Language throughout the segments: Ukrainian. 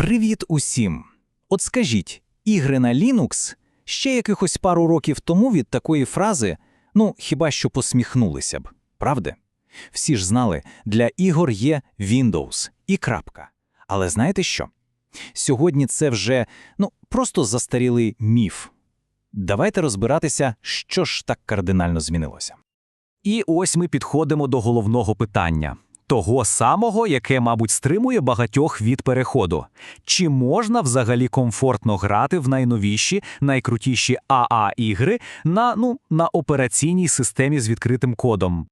Привіт усім! От скажіть, ігри на Linux ще якихось пару років тому від такої фрази, ну, хіба що посміхнулися б, правда? Всі ж знали, для ігор є Windows і крапка. Але знаєте що? Сьогодні це вже, ну, просто застарілий міф. Давайте розбиратися, що ж так кардинально змінилося. І ось ми підходимо до головного питання. Того самого, яке, мабуть, стримує багатьох від переходу. Чи можна взагалі комфортно грати в найновіші, найкрутіші АА-ігри на, ну, на операційній системі з відкритим кодом?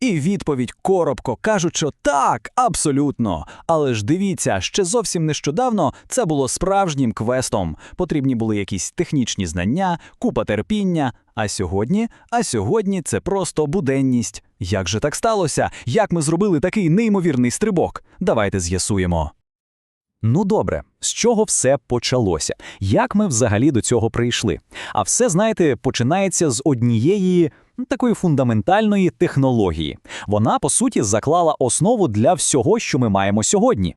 І відповідь коробко кажуть, що так, абсолютно. Але ж дивіться, ще зовсім нещодавно це було справжнім квестом. Потрібні були якісь технічні знання, купа терпіння. А сьогодні, а сьогодні це просто буденність. Як же так сталося? Як ми зробили такий неймовірний стрибок? Давайте з'ясуємо. Ну добре, з чого все почалося? Як ми взагалі до цього прийшли? А все, знаєте, починається з однієї такої фундаментальної технології. Вона, по суті, заклала основу для всього, що ми маємо сьогодні.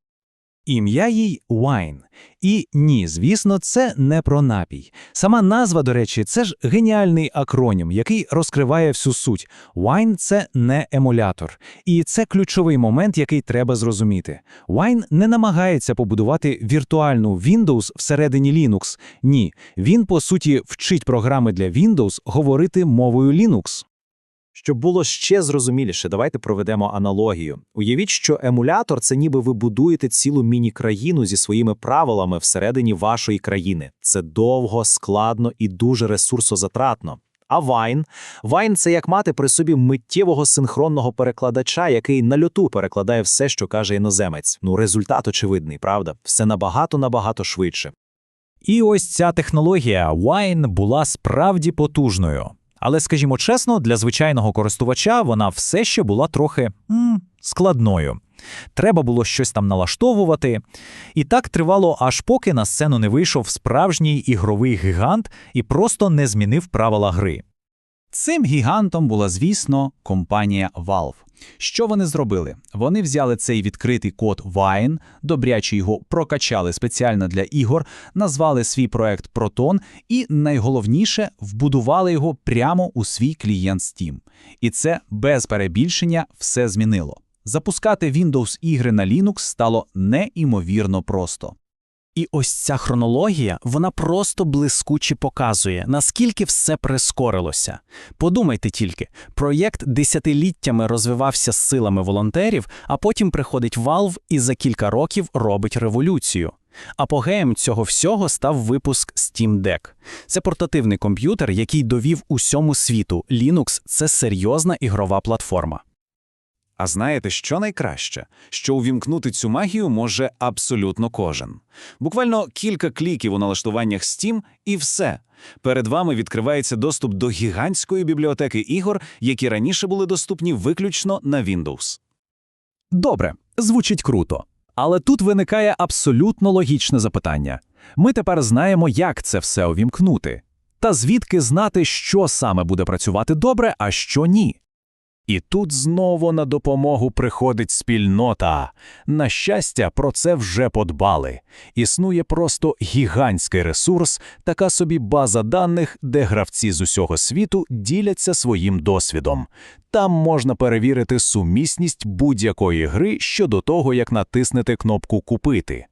Ім'я їй Wine. І ні, звісно, це не про напій. Сама назва, до речі, це ж геніальний акронім, який розкриває всю суть. Wine – це не емулятор. І це ключовий момент, який треба зрозуміти. Wine не намагається побудувати віртуальну Windows всередині Linux. Ні, він, по суті, вчить програми для Windows говорити мовою Linux. Щоб було ще зрозуміліше, давайте проведемо аналогію. Уявіть, що емулятор це ніби ви будуєте цілу міні-країну зі своїми правилами всередині вашої країни. Це довго, складно і дуже ресурсозатратно. А Вайн Вайн це як мати при собі миттєвого синхронного перекладача, який на льоту перекладає все, що каже іноземець. Ну, результат очевидний, правда? Все набагато набагато швидше. І ось ця технологія Wine була справді потужною. Але, скажімо чесно, для звичайного користувача вона все ще була трохи м, складною. Треба було щось там налаштовувати. І так тривало, аж поки на сцену не вийшов справжній ігровий гігант і просто не змінив правила гри. Цим гігантом була, звісно, компанія Valve. Що вони зробили? Вони взяли цей відкритий код Wine, добряче його прокачали спеціально для ігор, назвали свій проект Proton і, найголовніше, вбудували його прямо у свій клієнт Steam. І це без перебільшення все змінило. Запускати Windows ігри на Linux стало неймовірно просто. І ось ця хронологія, вона просто блискуче показує, наскільки все прискорилося. Подумайте тільки, проєкт десятиліттями розвивався з силами волонтерів, а потім приходить Valve і за кілька років робить революцію. Апогеєм цього всього став випуск Steam Deck. Це портативний комп'ютер, який довів усьому світу. Linux – це серйозна ігрова платформа. А знаєте, що найкраще? Що увімкнути цю магію може абсолютно кожен. Буквально кілька кліків у налаштуваннях Steam і все. Перед вами відкривається доступ до гігантської бібліотеки ігор, які раніше були доступні виключно на Windows. Добре, звучить круто. Але тут виникає абсолютно логічне запитання. Ми тепер знаємо, як це все увімкнути. Та звідки знати, що саме буде працювати добре, а що ні. І тут знову на допомогу приходить спільнота. На щастя, про це вже подбали. Існує просто гігантський ресурс, така собі база даних, де гравці з усього світу діляться своїм досвідом. Там можна перевірити сумісність будь-якої гри щодо того, як натиснути кнопку Купити.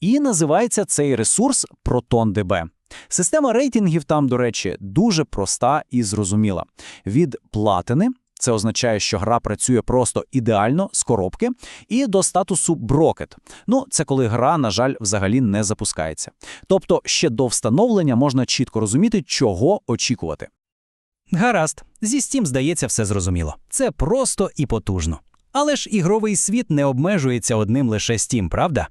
І називається цей ресурс ProtonDB. Система рейтингів там, до речі, дуже проста і зрозуміла. Від платини це означає, що гра працює просто ідеально з коробки, і до статусу брокет. Ну, це коли гра, на жаль, взагалі не запускається. Тобто ще до встановлення можна чітко розуміти, чого очікувати. Гаразд, зі Steam, здається, все зрозуміло. Це просто і потужно. Але ж ігровий світ не обмежується одним лише Steam, правда?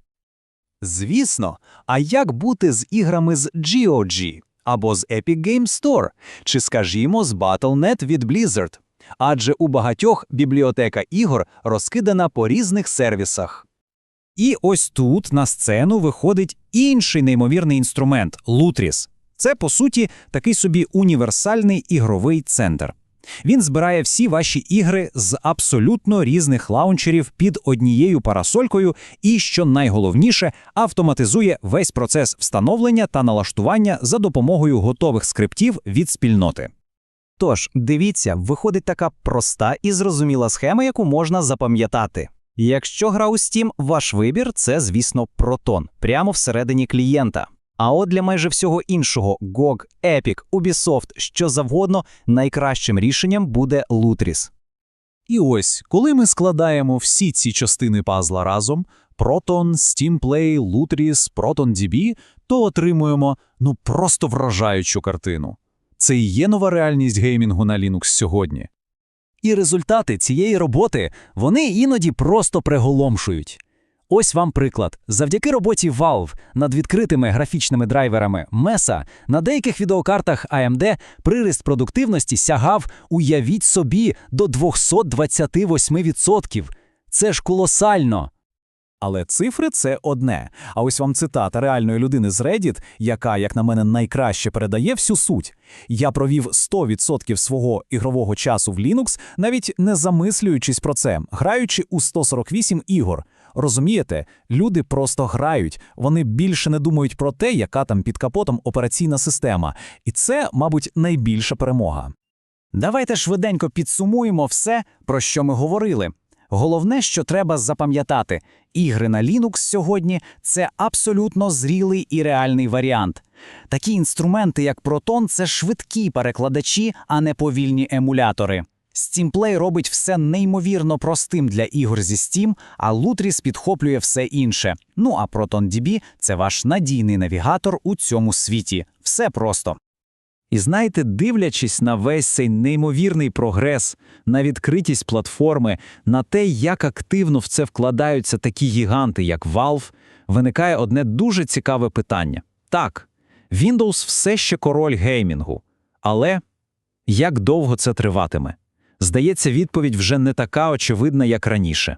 Звісно, а як бути з іграми з GOG або з Epic Game Store, чи, скажімо, з Battle.net від Blizzard? Адже у багатьох бібліотека ігор розкидана по різних сервісах. І ось тут на сцену виходить інший неймовірний інструмент Lutris. Це, по суті, такий собі універсальний ігровий центр. Він збирає всі ваші ігри з абсолютно різних лаунчерів під однією парасолькою і, що найголовніше, автоматизує весь процес встановлення та налаштування за допомогою готових скриптів від спільноти. Тож, дивіться, виходить така проста і зрозуміла схема, яку можна запам'ятати. Якщо гра у Steam, ваш вибір це, звісно, Proton, прямо всередині клієнта. А от для майже всього іншого GOG, Epic, Ubisoft, що завгодно, найкращим рішенням буде Lutris. І ось, коли ми складаємо всі ці частини пазла разом Proton, SteamPlay, Lutris, ProtonDB, то отримуємо ну просто вражаючу картину. Це і є нова реальність геймінгу на Linux сьогодні. І результати цієї роботи вони іноді просто приголомшують. Ось вам приклад. Завдяки роботі Valve над відкритими графічними драйверами Mesa на деяких відеокартах AMD приріст продуктивності сягав, уявіть собі, до 228%. Це ж колосально. Але цифри це одне. А ось вам цитата реальної людини з Reddit, яка, як на мене, найкраще передає всю суть. Я провів 100% свого ігрового часу в Linux, навіть не замислюючись про це, граючи у 148 ігор. Розумієте, люди просто грають, вони більше не думають про те, яка там під капотом операційна система. І це, мабуть, найбільша перемога. Давайте швиденько підсумуємо все, про що ми говорили. Головне, що треба запам'ятати, ігри на Linux сьогодні це абсолютно зрілий і реальний варіант. Такі інструменти, як Proton, це швидкі перекладачі, а не повільні емулятори. SteamPlay робить все неймовірно простим для ігор зі Steam, а Lutris підхоплює все інше. Ну а ProtonDB – це ваш надійний навігатор у цьому світі. Все просто. І знаєте, дивлячись на весь цей неймовірний прогрес, на відкритість платформи, на те, як активно в це вкладаються такі гіганти, як Valve, виникає одне дуже цікаве питання. Так, Windows все ще король геймінгу, але як довго це триватиме? Здається, відповідь вже не така очевидна, як раніше.